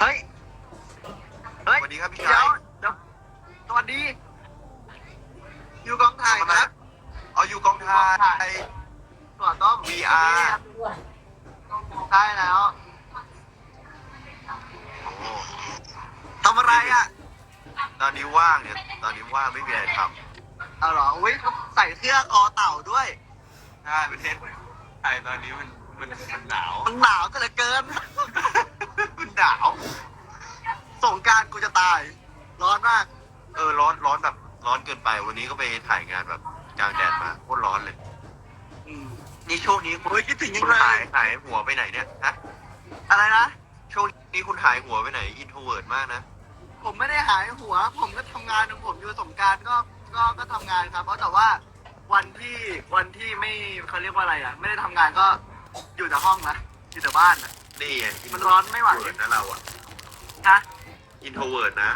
เฮ้ย เฮ้ยสวัสดีครับพี่เดี๋ชายวยเดี๋ยวสวัสดี อยู่กองถ่ายทำไมครับเอาอยู่กองถ่าย ตัวต้อม VR ได้แล้วโอ้โหทำอะไรอะ ตอนนี้ว่างเนี่ย ตอนนี้ว่างไม่มีอะไรทเอาเหรออุ้ยใส่เสื้อคอเต่าด้วยำใช่ประเทศไทยตอนนี้มันมันมันหนาว มันหนาวก็เหลือเกินมัน หนาวสงกรารกูจะตาย ร้อนมาก เออร้อนร้อนแบบร้อนเกินไป วันนี้ก็ไปถ่ายงานแบบกลางแดดมาโคตรร้อนเลย อืมนี่ช่วงนี้คุณโอ้ยคิดถึงยังคุณเลหายยหายหัวไปไหนเนี่ยฮะอะไรนะ ช่วงนี้คุณหายหัวไปไหนอินโทรเวิร์ดมากนะผมไม่ได้หายหัว ผมก็ทำงานของผมอยู่สงกรารก็ก็ก็ทำงานครับ เพราะแต่ว่าวันที่วันที่ไม่เขาเรียกว่าอะไรอะ ไม่ได้ทำงานก็อยู่แต่ห้องนะอยู่แต่บ้านนะ นี่ไงมันร้อนไม่ไหว เวิร์ดนะเราอะฮะอินโทรเวิร์ดนะ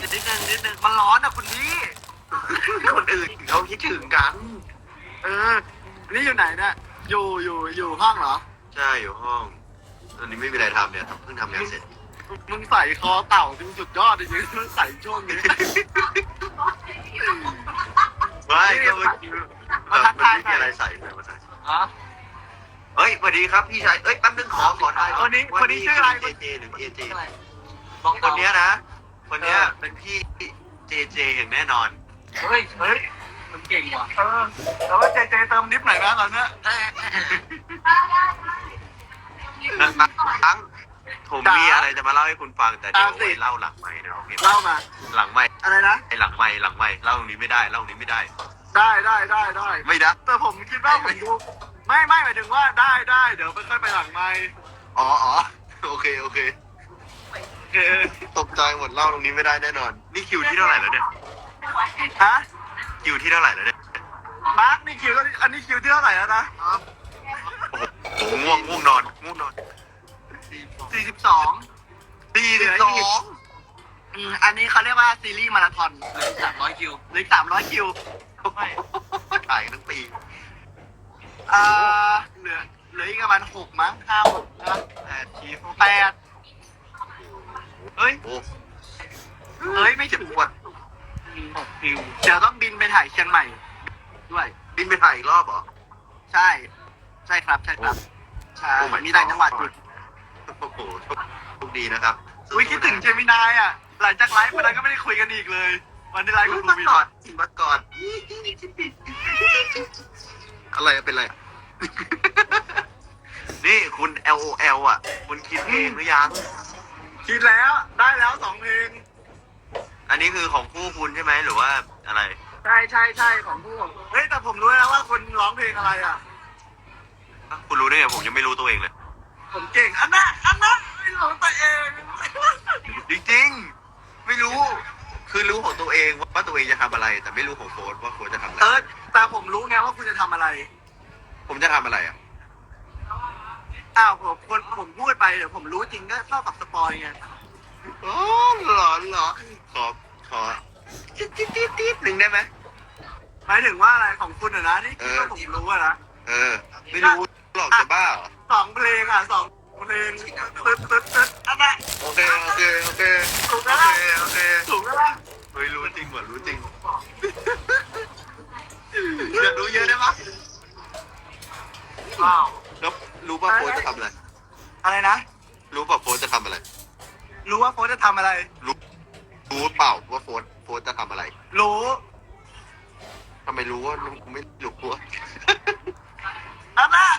นิดนึงนิดนึงมันร้อนอะคุณพี่คนอื่นเขาคิดถึงกัน เออ นี่อยู่ไหนเนี่ยอยู่อยู่อยู่ห้องเหรอ ใช่อยู่ห้องตอนนี้ไม่มีอะไรทำเนี่ยทำเพิ่งทำงานเสร็จ มึงใส่คอเต่าจริงสุดยอดจริงๆใส่ช่วงนี้ไม่ก็เมื่อกี้มาแบบทักมันทายไม่หน่อยมีอะไรใส่เลยมาใส่ฮะ เฮ้ยสวัสดีครับพี่ชายเอ้ยแป๊บนึงขอขอทายคนนี้คนนี้ชื่ออะไร เจเจหรือเอเจบอกคนเนี้ยนะ คนเนี้ยเป็นพี่เจเจอย่างแน่นอน เฮ้ยเฮ้ยมันเก่งว่ะเออแต่ว่าเจเจเติมนิฟหน่อยนะตอนเนี้ยทั้งผมจ๋ามีมีอะไรจะมาเล่าให้คุณฟังแต่เดี๋ยวตามสิไว้เล่าหลังไม้นะโอเคไหมเล่ามา หลังไม้อะไรนะ ไอหลังไม้หลังไม้เล่าตรงนี้ไม่ได้เล่าตรงนี้ไม่ได้ ได้ได้ได้ได้ ไม่ได้แต่ผมคิดว่าผมดู ไม่ไม่หมายถึงว่าได้ได้เดี๋ยวไปค่อยไปหลังไมค์อ๋ออ๋อโอเคโอเค เออตกใจหมดเล่าตรงนี้ไม่ได้แน่นอน นี่คิวที่เท่าไหร่แล้วเนี่ยฮะคิวที่เท่าไหร่แล้วเนี่ยมาร์คนี่คิวก็อันนี้คิวที่เท่าไหร่แล้วนะโอ้โหง่วงง่วงนอนง่วงนอนสี่สิบสองสี่สิบสองอืมอันนี้เขาเรียกว่าซีรีส์มาราธอนสามร้อยคิวหรือสามร้อยคิวถ่ายทั้งปี อ่าเหลือเหลืออีกประมาณหกมั้งห้าหกนะแปดคิวแปดเฮ้ยโอ้เฮ้ย ไม่ถึงปวดหกคิวเดี๋ยวต้องบินไปถ่ายเชียงใหม่ ด้วย บินไปถ่ายอีกรอบเหรอ ใช่ ใช่ครับใช่ครับ ใช่โอ้ my มีต่างจังหวัดอยู่ โอ้โหโชคดีนะครับอุ้ยคิดถึงเจมินายอะ หลังจากไลฟ์วันนั้นก็ไม่ได้คุยกันอีกเลย วันที่ไลฟ์อุ๊กับยบูมาวินกอดมากอด อะไรเป็นไร นี่คุณ L O L อะ คุณคิดเพลงหรือยัง คิดแล้วได้แล้วสองเพลงอันนี้คือของคู่คุณใช่ไหมหรือว่าอะไร ใช่ใช่ใช่ของผู้เฮ้ยแต่ผมรู้แล้วว่าคุณร้องเพลงอะไรอะ คุณรู้ได้ไงผมยังไม่รู้ตัวเองเลย ผมเก่งอันนั้นอันนั้นไม่ร้องตัวเองจริงๆ ไม่รู้ คือรู้ของตัวเองว่าตัวเองจะทำอะไร แต่ไม่รู้ของโค้ดว่าโค้ดจะทำอะไร เออ แต่ผมรู้ไงว่าคุณจะทำอะไรผมจะทำอะไรอะ อ้าวผมคนผมพูดไปเดี๋ยวผมรู้จริงก็เท่ากับสปอยไงอ๋อเหรอเหรอขอขอติ๊ดติ๊ดติ๊ดติ๊ดหนึ่งได้ไหม หมายถึงว่าอะไรของคุณอะนะที่คิดว่าเออผมรู้อะนะเออ ไม่รู้หรอกจะบ้าเหรอสองเพลงอะสองเพลงตึ๊ดตึ๊ดตึ๊ดอันนั้น โอเคโอเคโอเคถูกโอแล้วเคล่ะโอเคถูกแล้วล่ะ เฮ้ยรู้จริงว่ะรู้จริงอย่ารู้เยอะได้ปะ ว้าวแล้วรู้ป่ะโค้ดจะทำอะไร อะไรนะ รู้ป่ะโค้ดจะทำอะไร รู้ว่าโฟสจะทำอะไร รู้รู้เปล่าว่าโค้ดโค้ดจะทำอะไรรู้ทำไมรู้ว่ารู้ไม่รู้ว่าอันนั้น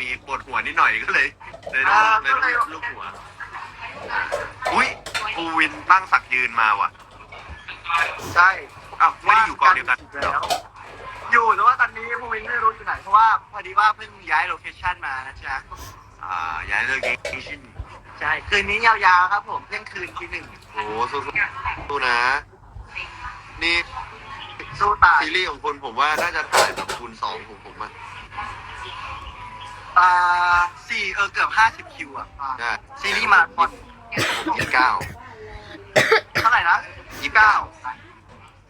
มีปวดหัวนิดหน่อยก็เลยเลยต้องอ่าเลยก็เลยต้องลูกหัว อุ้ยภูวินตั้งศักดิ์ยืนมาว่ะใช่อ้าวไม่ได้อยู่กองเดียวกันแล้วอยู่แต่ว่าตอนนี้ภูวินไม่รู้อยู่ไหนเพราะว่าพอดีว่าเพิ่งย้ายโลเคชั่นมานะจ๊ะอ่าย้ายเลิกเกชินใช่คืนนี้ยาวๆครับ ผมเที่ยงคืนทีหนึ่งโอ้สู้ๆสู้นะ นี่สู้ตายซีรีส์ของคุณผมว่าน่าจะถ่ายแบบคูณสองของผมอะ อ่าสี่เออเกือบห้าสิบคิวอะได้ซีรีส์มาราธอนผมยี่สิบเก้าเท่าไหร่นะยี่สิบเก้า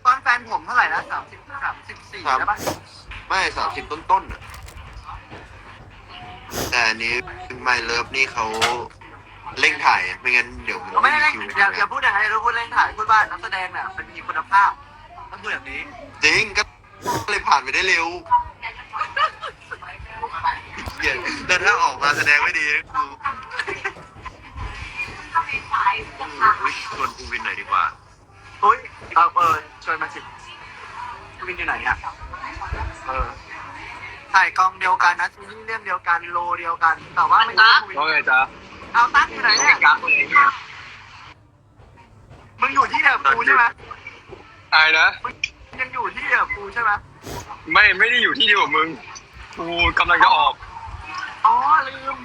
ตอนแฟนผมเท่าไหร่นะสามสิบสามสิบสี่ครับใช่ปะไม่สามสิบต้นต้นๆน่ะแต่อันนี้ไม่เลิฟนี่เขาเร่งถ่ายไม่งั้นเดี๋ยวมันไม่ไม่ได้มีคิวอย่าอย่าพูดอย่างนั้นเราพูดเล่นถ่ายพูดว่านักแสดงเนี่ยมันมีคุณภาพต้องพูดแบบนี้ จริงก็เลยผ่านไปได้เร็ว แต่ถ้าออกมาแสดงไม่ดีนะกูอุ๊ยชวนกูวินหน่อยดีกว่าอุ้ยเออเออชวนมาสิวินอยู่ไหนอะ เออ ถ่ายกองเดียวกันนะซีรีส์เรื่องเดียวกันโลเดียวกัน แต่ว่าไม่ใช่วินว่าไงจ๊ะเอาตั้งอยู่ไหนเนี่ยกักเลยเนี่ยมึงอยู่ที่เดิมกูใช่ไหมอายนะ มึงยังอยู่ที่เดิมกูใช่ไหมไม่ไม่ได้อยู่ที่เดียวกับมึงกูกำลังจะออกอ๋อ ลืม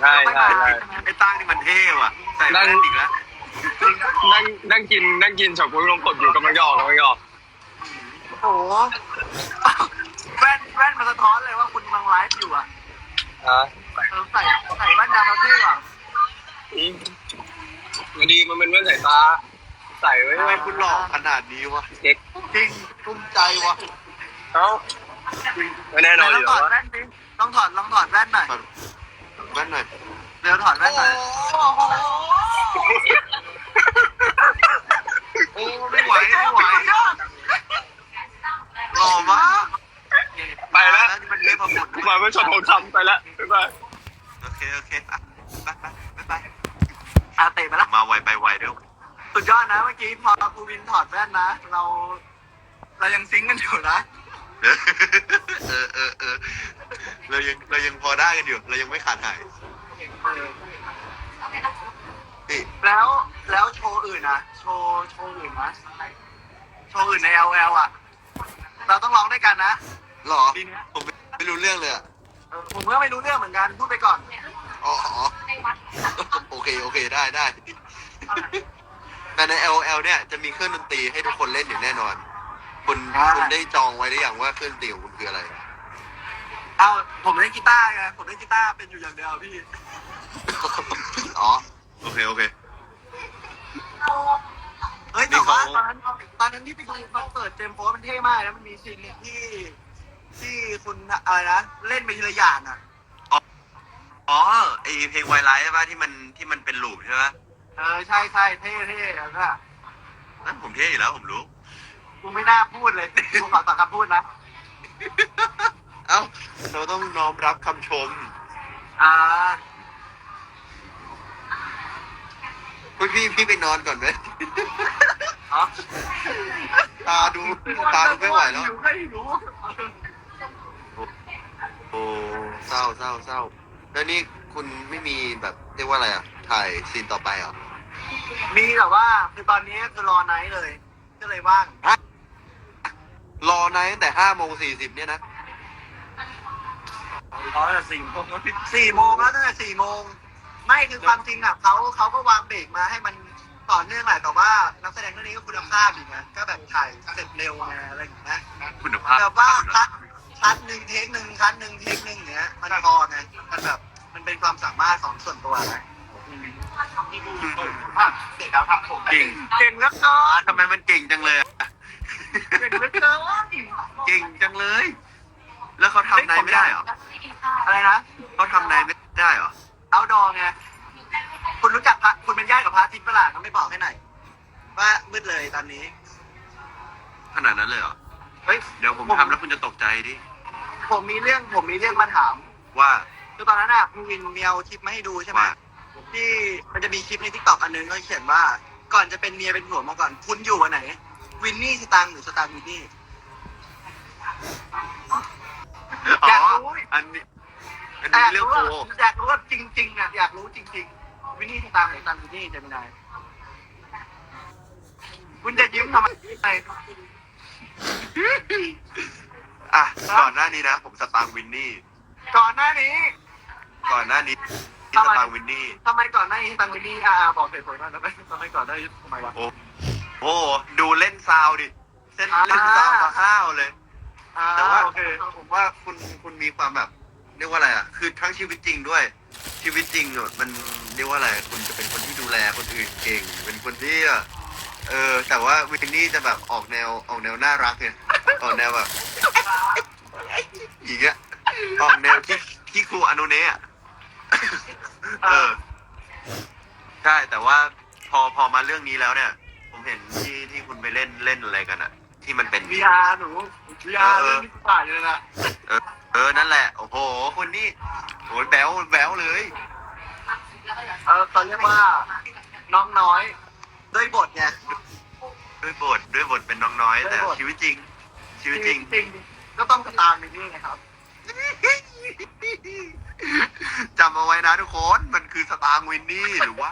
ใช่ใช่ใช่ไอ้ตั้งนี่มันเท่ว่ะใส่แว่นอีกแล้วนั่งนั่งกินนั่งกินเฉาก๊วยลงกดอยู่กำลังจะออกกำลังจะออกโอ้โหแว่นแว่นมาสะท้อนเลยว่าคุณกำลังไลฟ์อยู่อะอะเออใส่ใส่แว่นดำมาเท่อะอืมมันดีมันเป็นแว่นสายตา ใส่ไว้ทำไมคุณหล่อขนาดนี้วะเด็กจริงภูมิใจวะเอ้าไม่แน่นอนไหอนยู่ลองถอดว่าแว่น สิลองถอดลองถอดแว่นหน่อยถอดแว่นหน่อยเร็วถอดแว่นหน่อยโอ้ไม่ไหวไม่ไหวหล่อมากไปแล้วนี่มันเทพบุตรกูมาเมื่อช็อตทองคำไปแล้วบ๊ายบายโอเคโอเคอะไปไปไปไปอาเตะไปแล้วมาไวไปไวเร็วสุดยอดนะเมื่อกี้พอครูวินถอดแว่นนะ เรา เรายังซิงค์กันอยู่นะ เออเออเออ เออเรายังเรายังพอได้กันอยู่ เรายังไม่ขาดหายนี่แล้วแล้วโชว์อื่นนะโชว์โชว์อื่นนะโชว์อื่นใน LL อะ เราต้องร้องด้วยกันนะ หรอ ปีเนี้ย ผมไม่รู้เรื่องเลยอะเออผมก็ไม่รู้เรื่องเหมือนกันพูดไปก่อน อ๋ออ๋อ โอเค โอเค ได้ได้ แต่ใน LL เนี่ย จะมีเครื่องดนตรีให้ทุกคนเล่นอยู่แน่นอน คุณคุณได้จองไว้หรือยังว่าเครื่องดนตรีของคุณคืออะไร เอาผมเล่นกีตาร์ไงผมเล่นกีตาร์เป็นอยู่อย่างเดียวพี่ อ๋อ โอเค โอเค เฮ้ยแต่ว่านี่ตอเขานนั้นตอนนั้นที่ไปดูคอนเสิร์ตเจมส์โฟร์มันเท่มากแล้วมันมีซีนหนึ่งที่ที่คุณอะไรนะเล่นไปทีละอย่างอะอ๋อไอเพลงไวไลท์ใช่ปะที่มันที่มันเป็นลูปใช่ปะเออใช่ใช่เท่เท่แล้วก็นั่นผมเท่อยู่แล้วผมรู้กูไม่น่าพูดเลยกูขอต่อคำพูดนะ เอ้า เราต้องน้อมรับคำชม อ่าพี่พี่พี่ไปนอนก่อนไหมอ๋อตาดูตาดูไม่ไหวแล้ว ไม่รู้โอ้เศร้าเศร้าเศร้าแล้วนี่คุณไม่มีแบบเรียกว่าอะไรอะ ถ่ายซีนต่อไปเหรอมีแต่ว่าคือตอนนี้คือรอไนท์เลย ก็เลยว่าง รอนายตั้งแต่ห้าโมงสี่สิบเนี่ยนะ รอตั้งแต่สี่โมงสี่โมงแล้วตั้งแต่สี่โมงไม่คือความจริงอะเขาเขาก็วางเบรกมาให้มันต่อเนื่องแหละแต่ว่านักแสดงเรื่องนี้ก็คุณภาพอีกนะก็แบบถ่ายเสร็จเร็วไงอะไรอย่างเงี้ยคุณภาพแบบว่าคัดคัดหนึ่งเทคหนึ่งคัดหนึ่งเทคหนึ่งเนี้ยมันพอไงมันแบบมันเป็นความสามารถของส่วนตัวนะเด็กครับผมเก่งเก่งเหลือเกินทำไมมันเก่งจังเลยอะเก่งเหลือเกินเก่งจังเลย แล้วเขาทำนายไม่ได้เหรอ อะไรนะเขาทำนายไม่ได้เหรอเอาดอไงคุณรู้จักพระคุณเป็นญาติกับพระอาทิตย์ประหลาดก็ไม่บอกให้หน่อยว่ามืดเลยตอนนี้ ขนาดนั้นเลยเหรอ เฮ้ยเดี๋ยวผมทำแล้วคุณจะตกใจดิ ผมมีเรื่องผมมีเรื่องมาถามว่า คือตอนนั้นน่ะคุณวินเมียวคลิปมาให้ดูใช่ไหมว่า ที่มันจะมีคลิปในทิกตอกอันนึงก็เขียนว่า ก่อนจะเป็นเมียเป็นผัวมาก่อน คุณอยู่วันไหน วินนี่สตังค์หรือสตังค์วินนี่ อ๋อยากอรู้อันนี้ อันแต่นี้อยากเรื่องรู้โคว่าอยากรู้ว่าจริงๆอะอยากรู้จริง ๆ วินนี่สตังค์หรือสตังค์วินนี่จะเป็นไงคุณจะยิ้มทำไมอะก่อนหน้านี้นะผมสตางค์วินนี่ ก่อนหน้านี้ก่อนหน้านี้ที่ทำสไมตางค์วินนี่ทำไมก่อนหน้านี้สตังค์วินนี่อ่าบอกเหตุผลหน่อยทำไมทำไมก่อนหน้านี้ทำไมวะโอ้โหดูเล่นซาวดิเส้นอ่าเล่นซาวมาห้าวเลยอ่าแต่ว่าโอเคผมว่าคุณคุณมีความแบบ เรียกว่าอะไรอะ คือทั้งชีวิตจริงด้วย ชีวิตจริงอะมันเรียกว่าอะไร คุณจะเป็นคนที่ดูแลคนอื่นเก่ง เป็นคนที่อะเออ แต่ว่าวินนี่จะแบบออกแนวออกแนวน่ารักไงออกแนวแบบอีกอะออกแนวที่ที่ครูอนุเนะอะเออใช่แต่ว่าพอพอมาเรื่องนี้แล้วเนี่ย ผมเห็นที่ที่คุณไปเล่นเล่นอะไรกันอะที่มันเป็นวีอาร์หนูวีอาร์เรื่องที่ผ่านเลยนะเออนั่นแหละโอ้โหคนนี้โอ้ยแบ๊วแบ๊วเลย เออเขาเรียกว่าน้องน้อย ด้วยบทไง ด้วยบทด้วยบทเป็นน้องน้อยแต่ด้วยบท ชีวิตจริง ชีวิตจริง จริงๆก็ต้องตามมินนี่ไงครับ จำเอาไว้นะทุกคนมันคือสตางค์วินนี่หรือว่า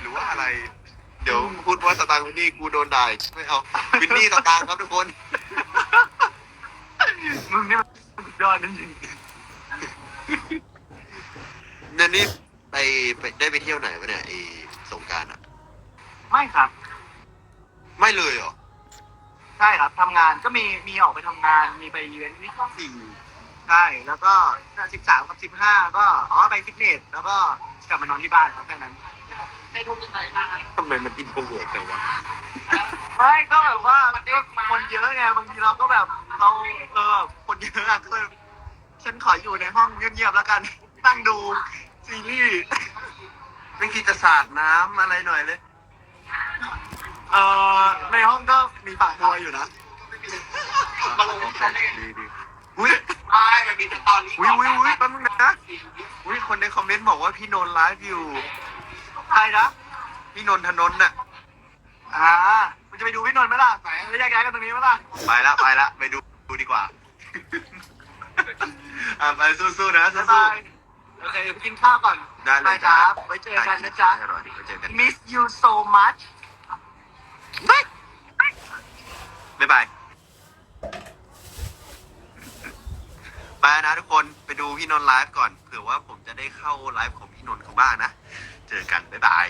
หรือว่าอะไร เดี๋ยวพูดว่าสตางค์วินนี่กูโดนด่าอีกไม่เอาวินนี่สตางค์ครับทุกคน มึงนี่มันสุดยอดจริง เนี่ยนี่ไปไปได้ไปเที่ยวไหนวะเนี่ยไอ้สงกรารอะๆไม่ครับ ไม่เลยเหรอใช่ครับทำงานก็มีมีออกไปทำงานมีไปอีเวนต์นี่ก็สี่ใช่แล้วก็สิบสามกับสิบห้าก็อ๋อไปฟิตเนสแล้วก็กลับมานอนที่บ้านครับแค่นั้นทำไมมันอินโทรเวิร์ดแต่วะไม่ก็แบบว่าก็คนเยอะไงบางทีเราก็แบบเราเออคนเยอะอะก็เลย ฉันขออยู่ในห้องเงียบๆแล้วกัน นั่งดูซีรีส์ไม่คิดจะสาดน้ำอะไรหน่อยเลย เอ่อในห้องก็มีปากบัวอยู่นะดีดีอุ้ยไม่มันมีแต่ตอนนี้อุ้ยอุ้ยอุ้ยแป๊บนึงนะอุ้ยคนในคอมเมนต์บอกว่าพี่นนท์ไลฟ์อยู่ ใครนะพี่นนทนนท์น่ะ อ่ามันจะไปดูพี่นนท์ไหมล่ะไหนแยกย้ายกันตรงนี้ไหมล่ะ ไปละไปละไปดูดูดีกว่า อะไปสู้ๆนะบ๊ายสู้บายโอเคไปกินข้าวก่อนๆได้เลยบครับไว้เจอกันนะจ๊ะอร่อยดีไว้เจอกัน miss you so much บ๊ายบายไปนะทุกคนไปดูพี่นนท์ไลฟ์ก่อนเผื่อว่าผมจะได้เข้าไลฟ์ของพี่นนท์เขาบ้างนะ เจอกัน บ๊ายบาย